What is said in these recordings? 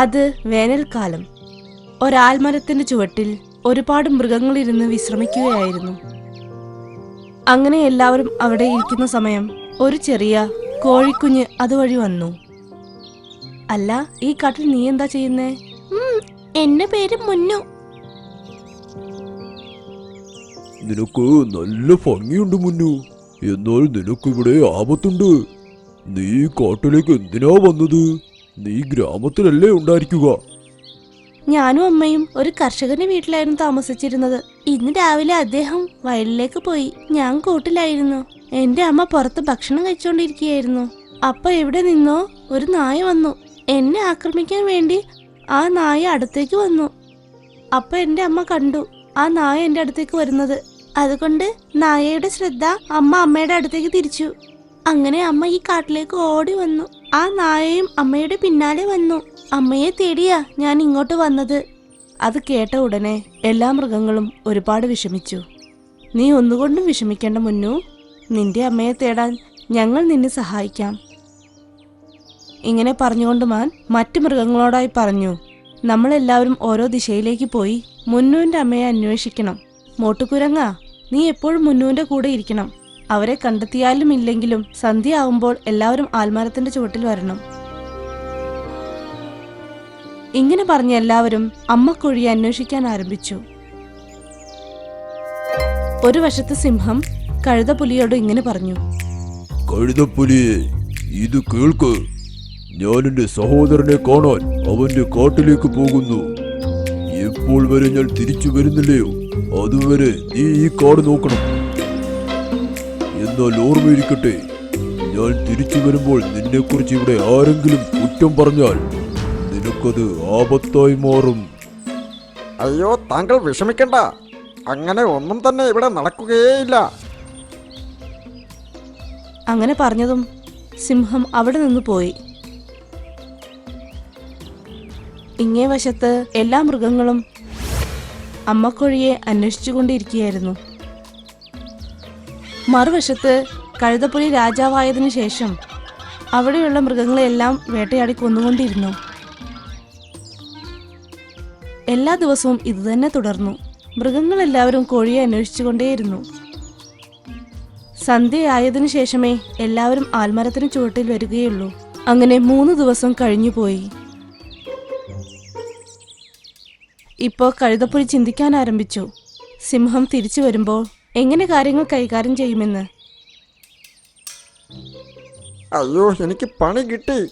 അത് വേനൽക്കാലം. ഒരാൽമരത്തിന്റെ ചുവട്ടിൽ ഒരുപാട് മൃഗങ്ങളിരുന്ന് വിശ്രമിക്കുകയായിരുന്നു. അങ്ങനെ എല്ലാവരും അവിടെ ഇരിക്കുന്ന സമയം ഒരു ചെറിയ കോഴിക്കുഞ്ഞ് അതുവഴി വന്നു. അല്ല ഈ കാട്ടിൽ നീ എന്താ ചെയ്യുന്നേ? എന്റെ പേര് മുന്നു. നിനക്ക് നല്ല ഭംഗിയുണ്ട് മുന്നു. എന്നാൽ നിനക്കിവിടെ ആപത്തുണ്ട്. നീ കാട്ടിലേക്ക് എന്തിനാ വന്നത്? നീ ഗ്രാമത്തിലല്ലേ ഉണ്ടായിരിക്കുക? ഞാനും അമ്മയും ഒരു കർഷകന്റെ വീട്ടിലായിരുന്നു താമസിച്ചിരുന്നത്. ഇന്ന് രാവിലെ അദ്ദേഹം വയലിലേക്ക് പോയി. ഞാൻ കൂട്ടിലായിരുന്നു. എന്റെ അമ്മ പുറത്ത് ഭക്ഷണം കഴിച്ചുകൊണ്ടിരിക്കുകയായിരുന്നു അപ്പൊ എവിടെ നിന്നോ ഒരു നായ വന്നു. എന്നെ ആക്രമിക്കാൻ വേണ്ടി ആ നായ അടുത്തേക്ക് വന്നു. അപ്പൊ എന്റെ അമ്മ കണ്ടു. ആ നായ എന്റെ അടുത്തേക്ക് വരുന്നത്. അതുകൊണ്ട് നായയുടെ ശ്രദ്ധ അമ്മ അമ്മയുടെ അടുത്തേക്ക് തിരിച്ചു. അങ്ങനെ അമ്മ ഈ കാട്ടിലേക്ക് ഓടി വന്നു. ആ നായയും അമ്മയുടെ പിന്നാലെ വന്നു. അമ്മയെ തേടിയാ ഞാൻ ഇങ്ങോട്ട് വന്നത്. അത് കേട്ട ഉടനെ എല്ലാ മൃഗങ്ങളും ഒരുപാട് വിഷമിച്ചു. നീ ഒന്നുകൊണ്ടും വിഷമിക്കേണ്ട മുന്നു. നിന്റെ അമ്മയെ തേടാൻ ഞങ്ങൾ നിന്നെ സഹായിക്കാം. ഇങ്ങനെ പറഞ്ഞുകൊണ്ട് മാൻ മറ്റു മൃഗങ്ങളോടായി പറഞ്ഞു നമ്മളെല്ലാവരും ഓരോ ദിശയിലേക്ക് പോയി മുന്നുവിന്റെ അമ്മയെ അന്വേഷിക്കണം. മോട്ടുകുരങ്ങ നീ എപ്പോഴും മുന്നുവിന്റെ കൂടെ ഇരിക്കണം. അവരെ കണ്ടെത്തിയാലും ഇല്ലെങ്കിലും സന്ധ്യ ആവുമ്പോൾ എല്ലാവരും ആൽമരത്തിന്റെ ചുവട്ടിൽ വരണം. ഇങ്ങനെ പറഞ്ഞ എല്ലാവരും അമ്മക്കൊഴിയെ അന്വേഷിക്കാൻ ആരംഭിച്ചു. ഒരു വശത്ത് സിംഹം കഴുതപുലിയോട് ഇങ്ങനെ പറഞ്ഞു. കഴുതപ്പുലിയെ ഇത് കേൾക്ക്. ഞാൻ എന്റെ സഹോദരനെ കാണാൻ അവന്റെ കാട്ടിലേക്ക് പോകുന്നു. എപ്പോൾ വരെ ഞാൻ തിരിച്ചു വരുന്നില്ലയോ? അതുവരെ നീ ഈ കാട് നോക്കണം. എന്നാൽ ഓർമ്മയിരിക്കട്ടെ ഞാൻ തിരിച്ചു വരുമ്പോൾ നിന്നെക്കുറിച്ച് ഇവിടെ ആരെങ്കിലും കുറ്റം പറഞ്ഞാൽ നിനക്കത് ആപത്തായി മാറും. അയ്യോ താങ്കൾ വിഷമിക്കണ്ട. അങ്ങനെ ഒന്നും തന്നെ ഇവിടെ നടക്കുകയേയില്ല. അങ്ങനെ പറഞ്ഞതും സിംഹം അവിടെ നിന്ന് പോയി. ഇങ്ങേ വശത്ത് എല്ലാ മൃഗങ്ങളും അമ്മക്കൊഴിയെ അന്വേഷിച്ചുകൊണ്ടിരിക്കുകയായിരുന്നു. മറുവശത്ത് കഴുതപ്പുലി രാജാവായതിനു ശേഷം അവിടെയുള്ള മൃഗങ്ങളെല്ലാം വേട്ടയാടി കൊന്നുകൊണ്ടിരുന്നു. എല്ലാ ദിവസവും ഇതുതന്നെ തുടർന്നു. മൃഗങ്ങളെല്ലാവരും കോഴിയെ അന്വേഷിച്ചുകൊണ്ടേയിരുന്നു. സന്ധ്യയായതിനു ശേഷമേ എല്ലാവരും ആൽമരത്തിന് ചുവട്ടിൽ വരികയുള്ളൂ. അങ്ങനെ മൂന്ന് ദിവസം കഴിഞ്ഞുപോയി. ഇപ്പോൾ കഴുതപ്പുലി ചിന്തിക്കാൻ ആരംഭിച്ചു. സിംഹം തിരിച്ചു വരുമ്പോൾ എങ്ങനെ കാര്യങ്ങൾ കൈകാര്യം ചെയ്യുമെന്ന്? അയ്യോ എനിക്ക് പണി കിട്ടി.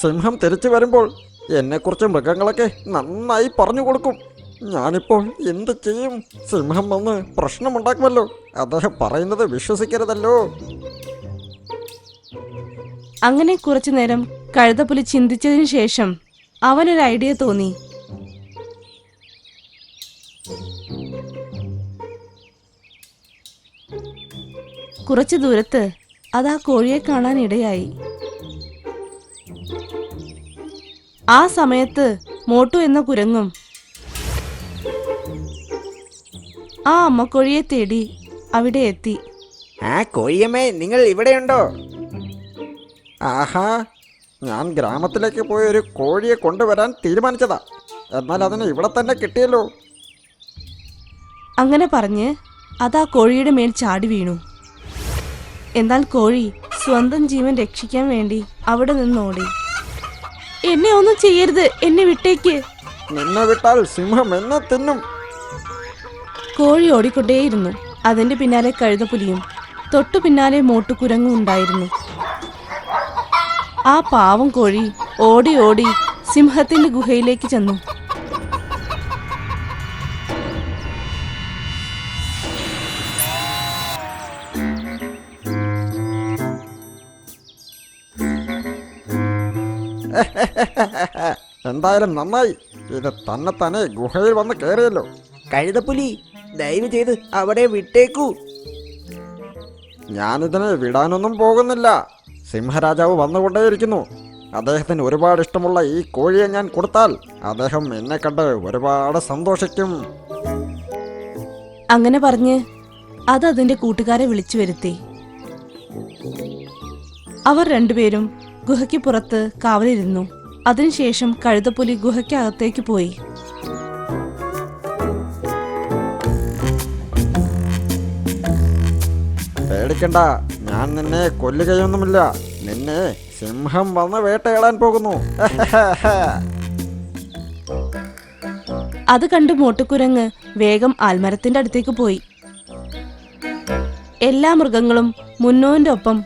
സിംഹം തിരിച്ചു വരുമ്പോൾ എന്നെക്കുറിച്ച് മൃഗങ്ങളൊക്കെ നന്നായി പറഞ്ഞു കൊടുക്കും. ഞാനിപ്പോൾ എന്ത് ചെയ്യും? സിംഹം വന്ന് പ്രശ്നമുണ്ടാക്കുമല്ലോ. അദ്ദേഹം പറയുന്നത് വിശ്വസിക്കരുതല്ലോ. അങ്ങനെ കുറച്ചു നേരം കഴുതപ്പുലി ചിന്തിച്ചതിന് ശേഷം അവനൊരു ഐഡിയ തോന്നി. കുറച്ചു ദൂരത്ത് അത് ആ കോഴിയെ കാണാൻ ഇടയായി. ആ സമയത്ത് മോട്ടു എന്ന കുരങ്ങും ആ അമ്മക്കോഴിയെ തേടി അവിടെ എത്തി. ആ കോഴിയമ്മേ നിങ്ങൾ ഇവിടെയുണ്ടോ? ആഹാ ഞാൻ ഗ്രാമത്തിലേക്ക് പോയി ഒരു കോഴിയെ കൊണ്ടുവരാൻ തീരുമാനിച്ചതാ. എന്നാൽ അതിന് ഇവിടെ തന്നെ കിട്ടിയല്ലോ. അങ്ങനെ പറഞ്ഞ് അതാ കോഴിയുടെ മേൽ ചാടി വീണു. എന്നാൽ കോഴി സ്വന്തം ജീവൻ രക്ഷിക്കാൻ വേണ്ടി അവിടെ നിന്ന് ഓടി എന്നെ ഒന്നും ചെയ്യരുത്. എന്നെ വിട്ടേക്ക്. നിന്നെ വിട്ടാൽ സിംഹം എന്നെ തിന്നും. കോഴി ഓടിക്കൊണ്ടേയിരുന്നു. അതിന്റെ പിന്നാലെ കഴുതപ്പുലിയും തൊട്ടു പിന്നാലെ മോട്ടുകുരങ്ങും ഉണ്ടായിരുന്നു. ആ പാവം കോഴി ഓടി ഓടി സിംഹത്തിന്റെ ഗുഹയിലേക്ക് ചെന്നു. എന്തായാലും നന്നായി. ഇത് തന്നെ തന്നെ ഗുഹയിൽ വന്ന് കയറിയല്ലോ കഴുതപ്പുലി ദയവ് ചെയ്ത് അവിടെ വിട്ടേക്കൂ. ഞാനിതിനെ വിടാനൊന്നും പോകുന്നില്ല. സിംഹരാജാവ് വന്നുകൊണ്ടേയിരിക്കുന്നു. അദ്ദേഹത്തിന് ഒരുപാട് ഇഷ്ടമുള്ള ഈ കോഴിയെ ഞാൻ കൊടുത്താൽ അദ്ദേഹം എന്നെ കണ്ട് ഒരുപാട് സന്തോഷിക്കും. അങ്ങനെ പറഞ്ഞ് അത് അതിന്റെ കൂട്ടുകാരെ വിളിച്ചു വരുത്തി. അവർ രണ്ടുപേരും ഗുഹയ്ക്ക് പുറത്ത് കാവലിരുന്നു. അതിനുശേഷം കഴുതപ്പുലി ഗുഹയ്ക്കകത്തേക്ക് പോയി. പേടിക്കണ്ട. ഞാൻ നിന്നെ കൊല്ലുകയൊന്നുമില്ല നിന്നെ സിംഹം വന്ന് വേട്ടയാടാൻ പോകുന്നു. അത് കണ്ട് മോട്ടുകുരങ്ങ് വേഗം ആൽമരത്തിന്റെ അടുത്തേക്ക് പോയി. എല്ലാ മൃഗങ്ങളും മുന്നോന്റെ ഒപ്പം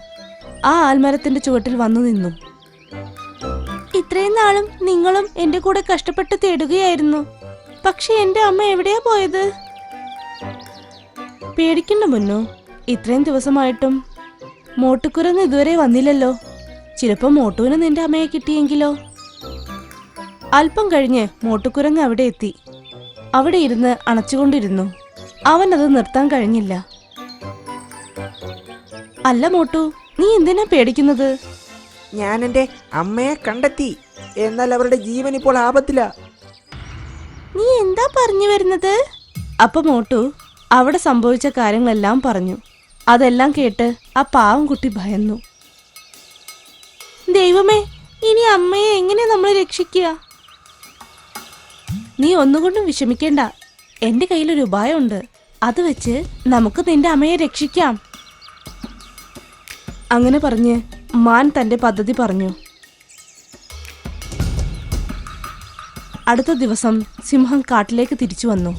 ആ ആൽമരത്തിന്റെ ചുവട്ടിൽ വന്നു നിന്നു. ഇത്രയും നാളും നിങ്ങളും എന്റെ കൂടെ കഷ്ടപ്പെട്ട് തേടുകയായിരുന്നു. പക്ഷെ എന്റെ അമ്മ എവിടെയാ പോയത്? പേടിക്കണ്ട മുന്നു ഇത്രയും ദിവസമായിട്ടും മോട്ടുകുരങ്ങ് ഇതുവരെ വന്നില്ലല്ലോ. ചിലപ്പോ മോട്ടുവിന് നിന്റെ അമ്മയെ കിട്ടിയെങ്കിലോ? അല്പം കഴിഞ്ഞ് മോട്ടുക്കുരങ്ങ് അവിടെ എത്തി. അവിടെ ഇരുന്ന് അണച്ചുകൊണ്ടിരുന്നു. അവൻ അത് നിർത്താൻ കഴിഞ്ഞില്ല. അല്ല മോട്ടു നീ എന്തിനാ പേടിക്കുന്നത്? ഞാൻ എന്റെ അമ്മയെ കണ്ടെത്തി. എന്നാൽ അവരുടെ ജീവൻ ഇപ്പോൾ ആപത്തില. നീ എന്താ പറഞ്ഞു വരുന്നത്? അപ്പൊ മോട്ടു അവിടെ സംഭവിച്ച കാര്യങ്ങളെല്ലാം പറഞ്ഞു. അതെല്ലാം കേട്ട് ആ പാവം കുട്ടി ഭയന്നു. ദൈവമേ ഇനി അമ്മയെ എങ്ങനെ നമ്മൾ രക്ഷിക്കുക? നീ ഒന്നുകൊണ്ടും വിഷമിക്കേണ്ട. എന്റെ കയ്യിലൊരു ഉപായമുണ്ട്. അത് വെച്ച് നമുക്ക് നിന്റെ അമ്മയെ രക്ഷിക്കാം. അങ്ങനെ പറഞ്ഞ് മാൻ തന്റെ പദ്ധതി പറഞ്ഞു. അടുത്ത ദിവസം സിംഹം കാട്ടിലേക്ക് തിരിച്ചു വന്നു.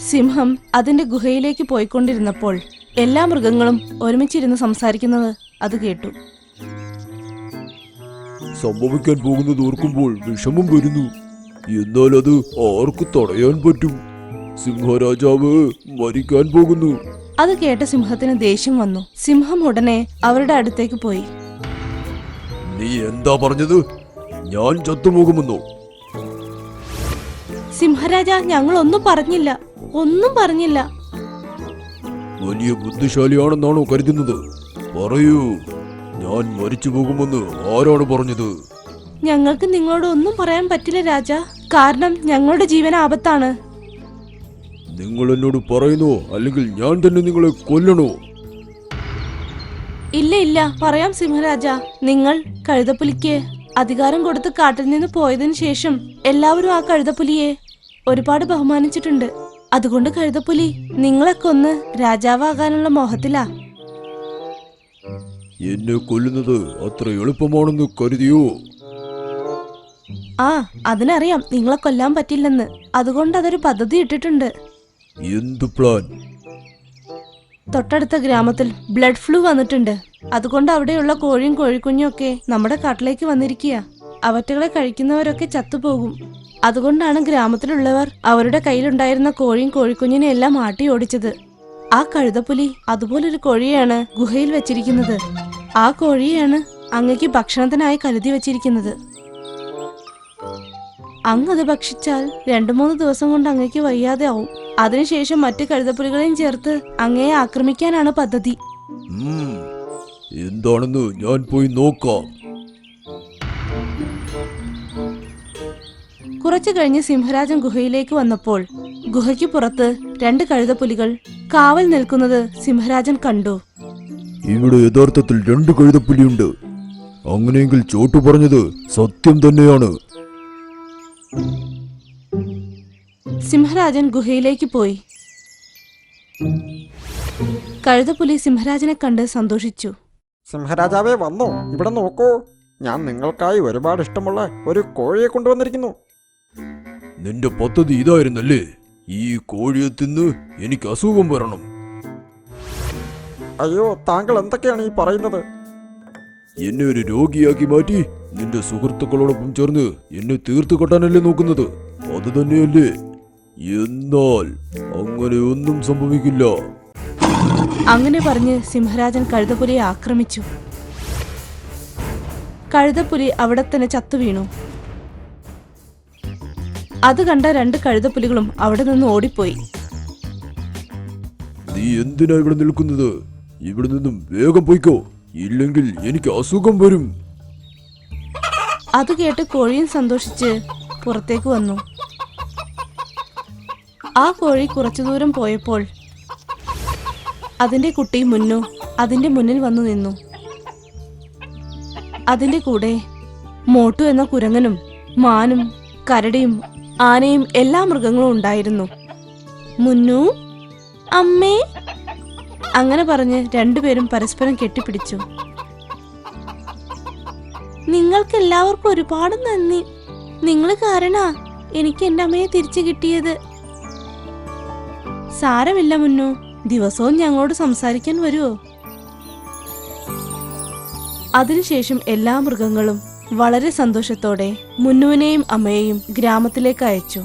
സിംഹം അതിന്റെ ഗുഹയിലേക്ക് പോയിക്കൊണ്ടിരുന്നപ്പോൾ എല്ലാ മൃഗങ്ങളും ഒരുമിച്ചിരുന്ന് സംസാരിക്കുന്നത് അത് കേട്ടു. സംഭവിക്കാൻ പോകുന്നത് ഓർക്കുമ്പോൾ വിഷമം വരുന്നു. എന്നാൽ അത് ആർക്ക് തടയാൻ പറ്റും. സിംഹരാജാവ് മരിക്കാൻ പോകുന്നു. അത് കേട്ട സിംഹത്തിന് ദേഷ്യം വന്നു. സിംഹം ഉടനെ അവരുടെ അടുത്തേക്ക് പോയി. നീ എന്താ പറഞ്ഞത്? ഞാൻ ചത്തുപോകുമെന്നോ സിംഹരാജ ഞങ്ങൾ ഒന്നും പറഞ്ഞില്ല. ഒന്നും പറഞ്ഞില്ല. വലിയ ബുദ്ധിശാലിയാണെന്നാണോ കരുതുന്നത്? പറയൂ. ഞാൻ മരിച്ചു പോകുമെന്ന് ആരാണ് പറഞ്ഞത്? ഞങ്ങൾക്ക് നിങ്ങളോട് ഒന്നും പറയാൻ പറ്റില്ല രാജ. കാരണം ഞങ്ങളുടെ ജീവൻ ആപത്താണ്. നിങ്ങൾ എന്നോട് പറയുന്നോ അല്ലെങ്കിൽ ഞാൻ തന്നെ നിങ്ങളെ കൊല്ലണോ? ഇല്ല ഇല്ല. പറയാം സിംഹരാജ. നിങ്ങൾ കഴുതപ്പുലിക്ക് അധികാരം കൊടുത്ത് കാട്ടിൽ നിന്ന് പോയതിനു ശേഷം എല്ലാവരും ആ കഴുതപ്പുലിയെ ഒരുപാട് ബഹുമാനിച്ചിട്ടുണ്ട്. അതുകൊണ്ട് കഴുതപ്പുലി നിങ്ങളെ കൊന്ന് രാജാവാകാനുള്ള മോഹത്തിലാ. എന്നെ കൊല്ലുന്നത് അത്ര എളുപ്പമാണെന്ന് കരുതിയോ? ആ അതിനറിയാം. നിങ്ങളെ കൊല്ലാൻ പറ്റില്ലെന്ന്. അതുകൊണ്ട് അതൊരു പദ്ധതി ഇട്ടിട്ടുണ്ട്. എന്ത് പ്ലാൻ തൊട്ടടുത്ത ഗ്രാമത്തിൽ ബ്ലഡ് ഫ്ലൂ വന്നിട്ടുണ്ട്. അതുകൊണ്ട് അവിടെയുള്ള കോഴിയും കോഴിക്കുഞ്ഞും ഒക്കെ നമ്മുടെ കാട്ടിലേക്ക് വന്നിരിക്കുക അവറ്റകളെ കഴിക്കുന്നവരൊക്കെ ചത്തുപോകും. അതുകൊണ്ടാണ് ഗ്രാമത്തിലുള്ളവർ അവരുടെ കയ്യിലുണ്ടായിരുന്ന കോഴിയും കോഴിക്കുഞ്ഞിനെ എല്ലാം ആട്ടി ഓടിച്ചത്. ആ കഴുതപ്പുലി അതുപോലൊരു കോഴിയാണ് ഗുഹയിൽ വെച്ചിരിക്കുന്നത്. ആ കോഴിയാണ് അങ്ങക്ക് ഭക്ഷണത്തിനായി കരുതി വെച്ചിരിക്കുന്നത്. അങ്ങ് അത് ഭക്ഷിച്ചാൽ രണ്ടു മൂന്ന് ദിവസം കൊണ്ട് അങ്ങക്ക് വയ്യാതെ ആവും. അതിനുശേഷം മറ്റു കഴുതപ്പുലികളെയും ചേർത്ത് അങ്ങയെ ആക്രമിക്കാനാണ് പദ്ധതി. എന്താണെന്ന് ഞാൻ പോയി നോക്കാം. കുറച്ചു കഴിഞ്ഞ് സിംഹരാജൻ ഗുഹയിലേക്ക് വന്നപ്പോൾ ഗുഹയ്ക്ക് പുറത്ത് രണ്ട് കഴുതപ്പുലികൾ കാവൽ നിൽക്കുന്നത് സിംഹരാജൻ കണ്ടു. ഇവിടെ യഥാർത്ഥത്തിൽ രണ്ട് കഴുതപ്പുലിയുണ്ട്. അങ്ങനെയെങ്കിൽ ചോട്ടു പറഞ്ഞത് സത്യം തന്നെയാണ്. സിംഹരാജൻ ഗുഹയിലേക്ക് പോയി. കഴുതപ്പുലി സിംഹരാജനെ കണ്ട് സന്തോഷിച്ചു. സിംഹരാജാവേ വന്നോ. ഇവിടെ നോക്കൂ. ഞാൻ നിങ്ങൾക്കായി ഒരുപാട് ഇഷ്ടമുള്ള ഒരു കോഴിയെ കൊണ്ടുവന്നിരിക്കുന്നു. നിന്റെ പദ്ധതി ഇതായിരുന്നല്ലേ? ഈ കോഴിയെ തിന്ന് എനിക്ക് അസുഖം വരണം. അയ്യോ താങ്കൾ എന്തൊക്കെയാണ് ഈ പറയുന്നത്? എന്നെ ഒരു രോഗിയാക്കി മാറ്റി നിന്റെ സുഹൃത്തുക്കളോടൊപ്പം ചേർന്ന് എന്നെ തീർത്തു കെട്ടാനല്ലേ നോക്കുന്നത്? അത് തന്നെയല്ലേ? എന്നാൽ അങ്ങനെ ഒന്നും സംഭവിക്കില്ല. അങ്ങനെ പറഞ്ഞ് സിംഹരാജൻ കഴുതപ്പുലിയെ ആക്രമിച്ചു. കഴുതപ്പുലി അവിടെ തന്നെ ചത്തു വീണു. അത് കണ്ട രണ്ട് കഴുതപ്പുലികളും അവിടെ നിന്ന് ഓടിപ്പോയി. നീ എന്തിനാ ഇവിടെ നിൽക്കുന്നത്? ഇവിടെ നിന്നും വേഗം പോയിക്കോ. ഇല്ലെങ്കിൽ എനിക്ക് അസുഖം വരും. അത് കേട്ട് കോഴിയും സന്തോഷിച്ച് പുറത്തേക്ക് വന്നു. ആ കോഴി കുറച്ചു ദൂരം പോയപ്പോൾ അതിന്റെ കുട്ടി മുന്നു അതിന്റെ മുന്നിൽ വന്നു നിന്നു. അതിന്റെ കൂടെ മോട്ടു എന്ന കുരങ്ങനും മാനും കരടിയും ആനയും എല്ലാ മൃഗങ്ങളും ഉണ്ടായിരുന്നു. മുന്നു അമ്മേ അങ്ങനെ പറഞ്ഞ് രണ്ടുപേരും പരസ്പരം കെട്ടിപ്പിടിച്ചു. നിങ്ങൾക്ക് എല്ലാവർക്കും ഒരുപാട് നന്ദി. നിങ്ങൾ കാരണ എനിക്ക് എന്റെ അമ്മയെ തിരിച്ചു കിട്ടിയത്. സാരമില്ല മുന്നു. ദിവസവും ഞങ്ങളോട് സംസാരിക്കാൻ വരുമോ അതിനുശേഷം എല്ലാ മൃഗങ്ങളും വളരെ സന്തോഷത്തോടെ മുന്നുവിനെയും അമ്മയെയും ഗ്രാമത്തിലേക്ക് അയച്ചു.